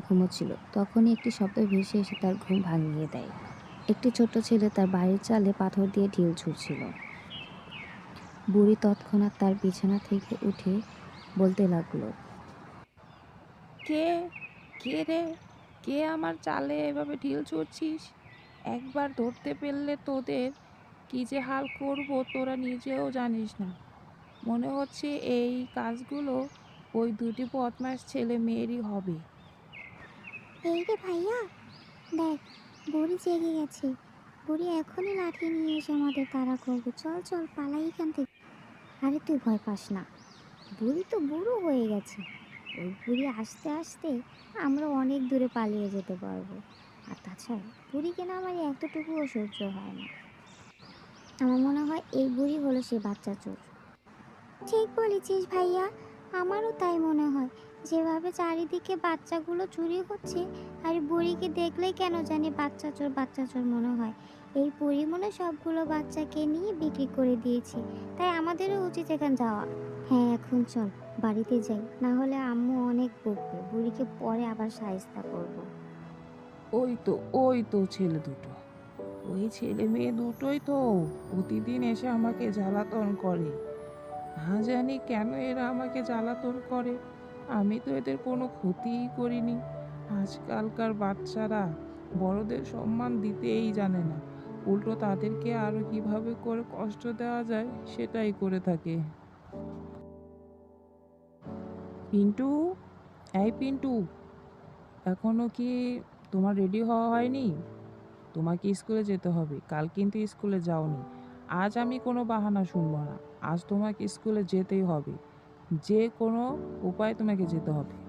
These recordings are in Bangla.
ঘুমোচ্ছিল। তখনই একটি শব্দ ভেসে এসে তার ঘুম ভাঙিয়ে দেয়। একটি ছোট্ট ছেলে তার বাড়ির চালে পাথর দিয়ে ঢিল ছুটছিল বুড়ি তৎক্ষণাৎ তার বিছানা থেকে উঠে বলতে লাগল, কে? কে রে? কে আমার চালে এভাবে ঢিল ছুটছিস একবার ধরতে পারলে তোদের কি যে হাল করব তোরা নিজেও জানিস না। মনে হচ্ছে এই কাজগুলো ওই দুটি বদমাস ছেলে মেয়েরই হবে। এই রে ভাইয়া, দেখ, বুড়ি জেগে গেছে। বুড়ি এখনই লাঠি নিয়ে এসে আমাদের তাড়া করবে। চল চল, পালাই এখান থেকে। আরে তুই ভয় পাস না। বুড়ি তো বুড়ো হয়ে গেছে। ওই বুড়ি আসতে আসতে আমরা অনেক দূরে পালিয়ে যেতে পারব। আর তাছাড়া বুড়িকে না আমার এতটুকুও সহ্য হয় না? আমার মনে হয় এই বুড়ি হলো সে বাচ্চা চোর। ঠিক বলেছিস ভাইয়া, আমারও তাই মনে হয়। যেভাবে চারিদিকে বাচ্চাগুলো চুরি হচ্ছে আর বুড়িকে দেখলেই কেন জানি বাচ্চা চোর বাচ্চা চোর মনে হয়। এই হয় সবগুলো বাচ্চাকে নিয়ে বিক্রি করে দিয়েছে। তাই আমাদেরও উচিত এখান যাওয়া। হ্যাঁ এখন চল, বাড়িতে যাই। না হলে আম্মু অনেক বকবে। বুড়িকে পরে আবার সাহিস্তা করব। ওই তো ওই তো ছেলে দুটো। ওই ছেলে মেয়ে দুটোই তো প্রতিদিন এসে আমাকে জ্বালাতন করে। না জানি কেন এরা আমাকে জ্বালাতন করে। আমি তো এদের কোনো ক্ষতিই করিনি। আজকালকার বাচ্চারা বড়দের সম্মান দিতেই জানে না। উল্টো তাদেরকে আরও কীভাবে করে কষ্ট দেওয়া যায় সেটাই করে থাকে। পিন্টু? এই পিন্টু, এখনও কি তোমার রেডি হওয়া হয়নি? তোমাকে স্কুলে যেতে হবে, কাল কিন্তু স্কুলে যাওনি। আজ আমি কোনো বাহানা শুনব না, আজ তোমাকে স্কুলে যেতেই হবে। যে কোনো উপায় তোমাকে যেতে হবে।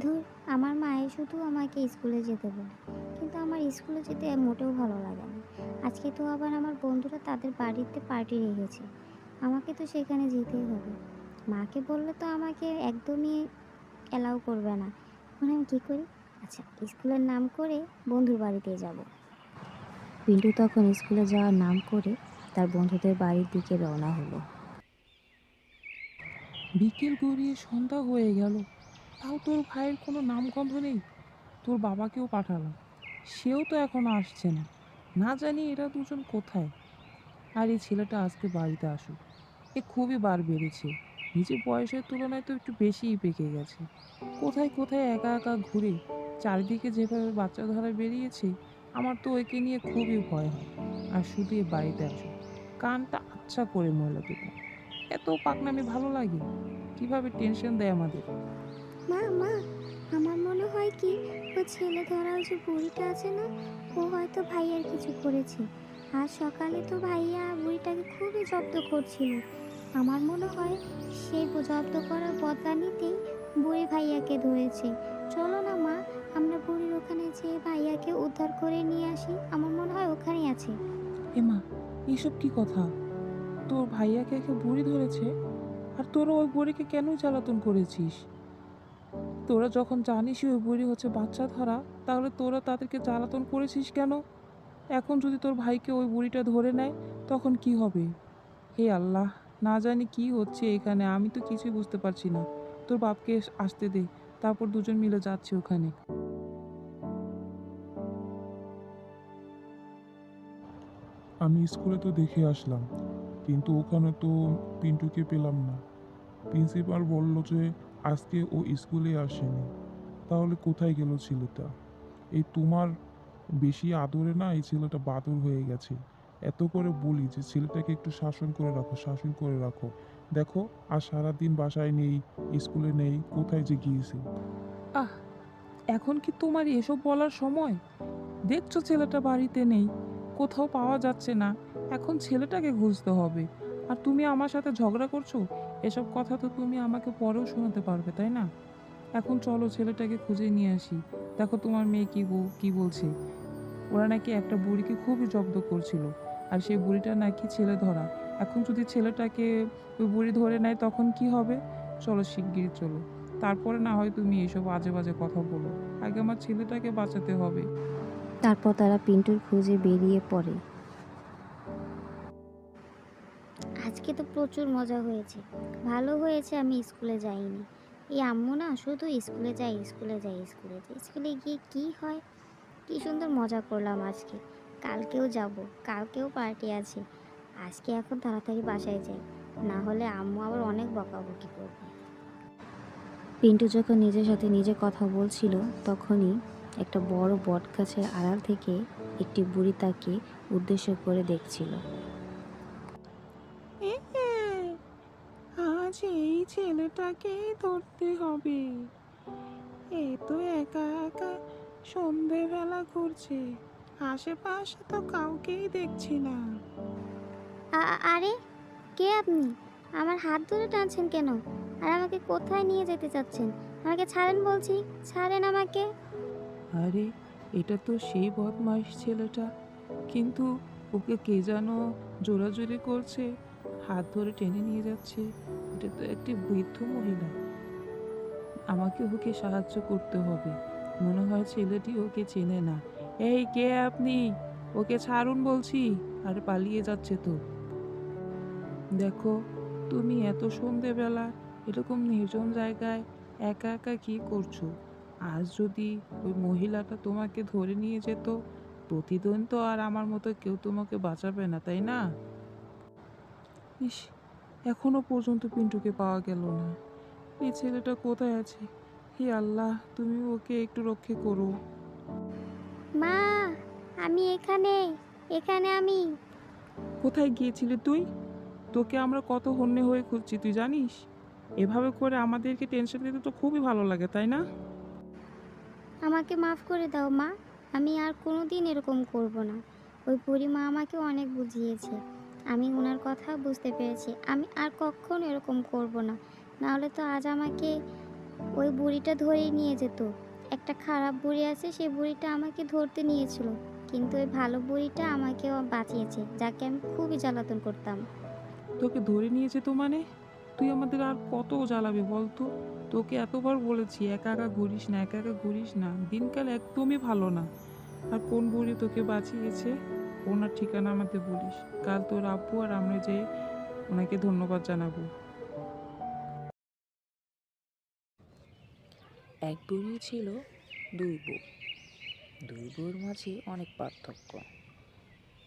ধুর, আমার মায়ের শুধু আমাকে স্কুলে যেতে বলে। কিন্তু আমার স্কুলে যেতে মোটেও ভালো লাগে না। আজকে তো আবার আমার বন্ধুরা তাদের বাড়িতে পার্টি রেখেছে। আমাকে তো সেখানে যেতেই হবে। মাকে বললে তো আমাকে একদমই অ্যালাউ করবে না। এখন আমি কী করি? আচ্ছা স্কুলের নাম করে বন্ধুর বাড়িতে যাব। পিন্টু তখন স্কুলে যাওয়ার নাম করে তার বন্ধুদের বাড়ির দিকে রওনা হলো। বিকেল গড়িয়ে সন্ধ্যা হয়ে গেল। তাও তোর ভাইয়ের কোনো নামগন্ধ নেই? তোর বাবাকেও পাঠালাম। সেও তো এখনও আসছে না। না জানি এরা দুজন কোথায়। আর এই ছেলেটা আজকে বাড়িতে আসুক। এ খুবই বার বেড়েছে। নিজের বয়সের তুলনায় তো একটু বেশিই পেকে গেছে। কোথায় কোথায় একা একা ঘুরে চারিদিকে যেভাবে বাচ্চা ধরা বেরিয়েছে, আমার তো একে নিয়ে খুবই ভয় হয়। আর শুধু এ বাড়িতে আসুক। কানটা আচ্ছা করে ময়লা দুটো এত পাকনামি ভালো লাগে? কীভাবে টেনশন দেয় আমাদের? মা মা আমার মনে হয় কি? ও ছেলে ধরা ওই যে বুড়িটা আছে না ও হয়তো ভাইয়ার কিছু করেছে। আর সকালে তো ভাইয়া বুড়িটাকে খুবই জব্দ করছিল। আমার মনে হয় সেই জব্দ করার বদলা নিতেই বুড়ি ভাইয়াকে ধরেছে। চলো না মা আমরা বুড়ির ওখানে যেয়ে ভাইয়াকে উদ্ধার করে নিয়ে আসি। আমার মনে হয় ওখানেই আছে। এমা এইসব কি কথা? তোর ভাইয়াকে একে বুড়ি ধরেছে, আর তোরা ওই বুড়িকে কেন জ্বালাতন করেছিস? তোরা যখন জানিসই ওই বুড়ি হচ্ছে বাচ্চা ধরা, তাহলে তোরা তাদেরকে জ্বালাতন করেছিস কেন? এখন যদি তোর ভাইকে ওই বুড়িটা ধরে নেয়, তখন কি হবে? হে আল্লাহ, না জানি কি হচ্ছে এখানে, আমি তো কিছুই বুঝতে পারছি না। তোর বাপকে আসতে দে, তারপর দুজন মিলে যাচ্ছে ওখানে। আমি স্কুলে তো দেখে আসলাম। কিন্তু ওখানে তো পিন্টুকে পেলাম না। প্রিন্সিপাল বলল যে আজকে ও স্কুলে আসেনি। তাহলে কোথায় গেল ছেলেটা? এই তোমার বেশি আদরে না এই ছেলেটা বাদর হয়ে গেছে। এত করে বলি যে ছেলেটাকে একটু শাসন করে রাখো, শাসন করে রাখো। দেখো, আর সারাদিন বাসায় নেই, স্কুলে নেই, কোথায় যে গিয়েছে। আহ, এখন কি তোমার এসব বলার সময়? দেখছ ছেলেটা বাড়িতে নেই, কোথাও পাওয়া যাচ্ছে না। এখন ছেলেটাকে খুঁজতে হবে। আর তুমি আমার সাথে ঝগড়া করছ, এসব কথা তো তুমি আমাকে পরেও শোনাতে পারবে, তাই না? এখন চলো ছেলেটাকে খুঁজে নিয়ে আসি। দেখো তোমার মেয়ে কি কি বলছে। ওরা নাকি একটা বুড়িকে খুবই জব্দ করছিল, আর সেই বুড়িটা নাকি ছেলে ধরা। এখন যদি ছেলেটাকে ওই বুড়ি ধরে নেয় তখন কি হবে? চলো শিগগিরই চলো। তারপরে না হয় তুমি এসব আজে বাজে কথা বলো। আগে আমার ছেলেটাকে বাঁচাতে হবে। তারপর তারা পিন্টুর খুঁজে বেরিয়ে পড়ে। আজকে তো প্রচুর মজা হয়েছে। ভালো হয়েছে আমি স্কুলে যাইনি। এই আম্মু না শুধু স্কুলে যাই স্কুলে যাই স্কুলে যাই স্কুলে গিয়ে কি হয়? কি সুন্দর মজা করলাম আজকে। কালকেও যাব, কালকেও পার্টি আছে। আজকে এখন তাড়াতাড়ি বাসায় যাই। না হলে আম্মু আবার অনেক বকাবকি করবে। পিন্টু যখন নিজের সাথে নিজে কথা বলছিল, তখনই একটা বড় বট গাছের আড়াল থেকে একটি বুড়ি তাকে উদ্দেশ্য করে দেখছিল। আজ এই ছেলেটাকেই ধরতে হবে। এ তো একা একা সন্ধেবেলা ঘুরছে আশেপাশে তো কাউকেই দেখছি না। আ- আরে কে আপনি? আমার হাত ধরে টানছেন কেন? আর আমাকে কোথায় নিয়ে যেতে চাচ্ছেন? আমাকে ছাড়েন বলছি ছাড়েন আমাকে। আরে এটা তো সেই বদমাইশ ছেলেটা। কিন্তু ওকে কে যেন জোরাজুরি করছে হাত ধরে টেনে নিয়ে যাচ্ছে। এটা তো একটি বৃদ্ধ মহিলা। আমাকে ওকে সাহায্য করতে হবে। মনে হয় ছেলেটি ওকে চেনে না। এই, কে আপনি? ওকে ছাড়ুন বলছি। আর পালিয়ে যাচ্ছে তো। দেখো, তুমি এত সন্ধেবেলা এরকম নির্জন জায়গায় একা একা কি করছ? আজ যদি ওই মহিলাটা তোমাকে ধরে নিয়ে যেত, প্রতিদিন তো আর আমার মতো কেউ তোমাকে বাঁচাবে না, তাই না? ইস এখনও পর্যন্ত পিন্টুকে পাওয়া গেল না। এই ছেলেটা কোথায় আছে? হে আল্লাহ তুমি ওকে একটু রক্ষে করো। মা আমি এখানে এখানে আমি। কোথায় গিয়েছিলি তুই? তোকে আমরা কত হন্যে হয়ে খুঁজছি তুই জানিস? এভাবে করে আমাদেরকে টেনশন দিতে তো খুবই ভালো লাগে তাই না? আমাকে মাফ করে দাও মা আমি আর কোনো দিন এরকম করব না। ওই বুড়িমা আমাকে অনেক বুঝিয়েছে। আমি ওনার কথা বুঝতে পেরেছি। আমি আর কখনো এরকম করব না। নাহলে তো আজ আমাকে ওই বুড়িটা ধরেই নিয়ে যেত। একটা খারাপ বুড়ি আছে, সেই বুড়িটা আমাকে ধরতে নিয়েছিল। কিন্তু ওই ভালো বুড়িটা আমাকে বাঁচিয়েছে, যাকে আমি খুবই জ্বালাতন করতাম। তোকে ধরে নিয়েছে তো মানে? তুই আমাদের আর কত জ্বালাবি বলতো? তোকে এতবার বলেছি, একা একা ঘুরিস না, একা একা ঘুরিস না। দিনকাল একদমই ভালো না। আর কোন বুড়ি তোকে বাঁচিয়েছে? ওনার ঠিকানা আমাদের বলিস। কাল তোর আব্বু আর আমরা যে ওনাকে ধন্যবাদ জানাব। এক বুড়ি ছিল দুই বউ। দুই বউর মাঝে অনেক পার্থক্য।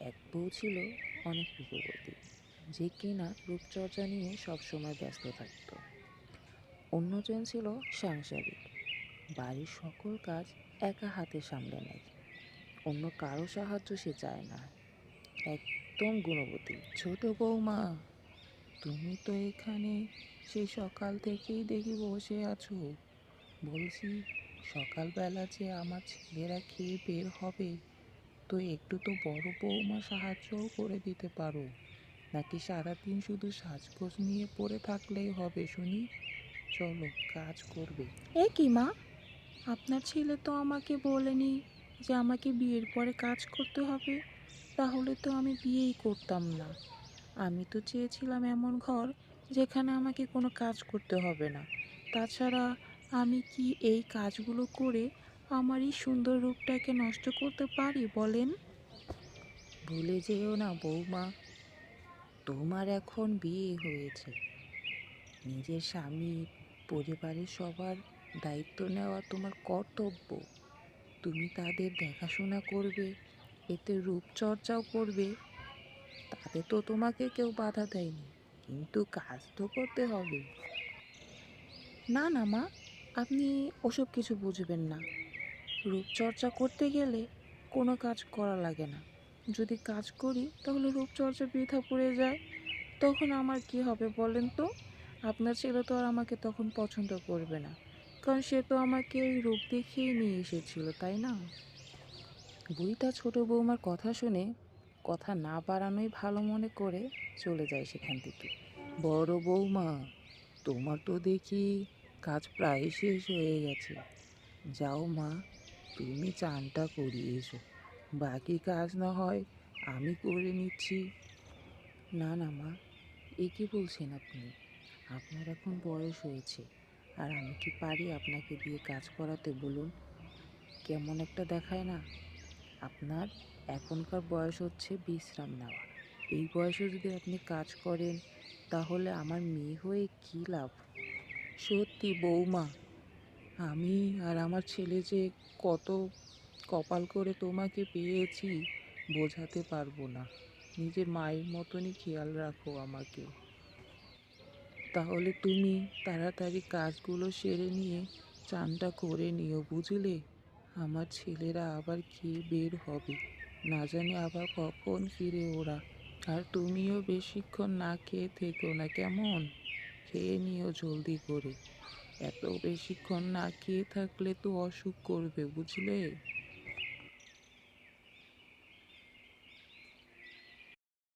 এক বউ ছিল অনেক রূপবতী। যে কিনা রূপচর্চা নিয়ে সবসময় ব্যস্ত থাকত। অন্যজন ছিল সাংসারিক। বাড়ির সকল কাজ একা হাতে সামলে নেয়। অন্য কারও সাহায্য সে চায় না। একদম গুণবতী। ছোট বৌমা, তুমি তো এখানে সেই সকাল থেকেই দেখি বসে আছো। বলছি, সকালবেলা যে আমার ছেলেরা খেয়ে বের হবে, তো একটু তো বড় বৌমা সাহায্যও করে দিতে পারো। নাকি সারাদিন শুধু সাজগোজ নিয়ে পড়ে থাকলেই হবে শুনি? চলো, কাজ করবে। এ কি মা? আপনার ছেলে তো আমাকে বলেনি যে আমাকে বিয়ের পরে কাজ করতে হবে, তাহলে তো আমি বিয়েই করতাম না। আমি তো চেয়েছিলাম এমন ঘর যেখানে আমাকে কোনো কাজ করতে হবে না। তাছাড়া আমি কি এই কাজগুলো করে আমার এই সুন্দর রূপটাকে নষ্ট করতে পারি বলেন? ভুলে যেও না বৌমা, তোমার এখন বিয়ে হয়েছে। নিজের স্বামী, পরিবারের সবার দায়িত্ব নেওয়া তোমার কর্তব্য। তুমি তাদের দেখাশোনা করবে, এতে রূপচর্চাও করবে। তাতে তো তোমাকে কেউ বাধা দেয়নি, কিন্তু কাজ তো করতে হবে। না না, মা, আপনি ওসব কিছু বুঝবেন না। রূপচর্চা করতে গেলে কোনো কাজ করা লাগে না। যদি কাজ করি, তাহলে রূপচর্চা বৃথা পড়ে যায়। তখন আমার কি হবে বলেন তো? আপনার ছেলে তো আর আমাকে তখন পছন্দ করবে না। কারণ সে তো আমাকে এই রূপ দেখিয়েই নিয়ে এসেছিল, তাই না? বুড়িটা ছোট বৌমার কথা শুনে কথা না বাড়ানোই ভালো মনে করে চলে যায় সেখান থেকে। বড় বৌমা, তোমার তো দেখি কাজ প্রায় শেষ হয়ে গেছে। যাও মা, তুমি চানটা করিয়ে এসো। বাকি কাজ না হয় আমি করে নিচ্ছি। না না মা, এ কি বলছেন আপনি? আপনার এখন বয়স হয়েছে। আর আমি কি পারি আপনাকে দিয়ে কাজ করাতে বলুন? কেমন একটা দেখায় না? আপনার এখনকার বয়স হচ্ছে বিশ্রাম নেওয়া। এই বয়সে যদি আপনি কাজ করেন, তাহলে আমার মেয়ে হয়ে কী লাভ? সত্যি বৌমা, আমি আর আমার ছেলে যে কত কপাল করে তোমাকে পেয়েছি, বোঝাতে পারব না। নিজের মায়ের মতনই খেয়াল রাখো আমাকে। তাহলে তুমি তাড়াতাড়ি কাজগুলো সেরে নিয়ে চানটা করে নিও, বুঝলে? আমার ছেলেরা আবার খেয়ে বের হবে। না জানি আবার কখন ফিরে ওরা। আর তুমিও বেশিক্ষণ না খেয়ে থেকো না, কেমন? খেয়ে নিও জলদি করে। এত বেশিক্ষণ না খেয়ে থাকলে তো অসুখ করবে, বুঝলে?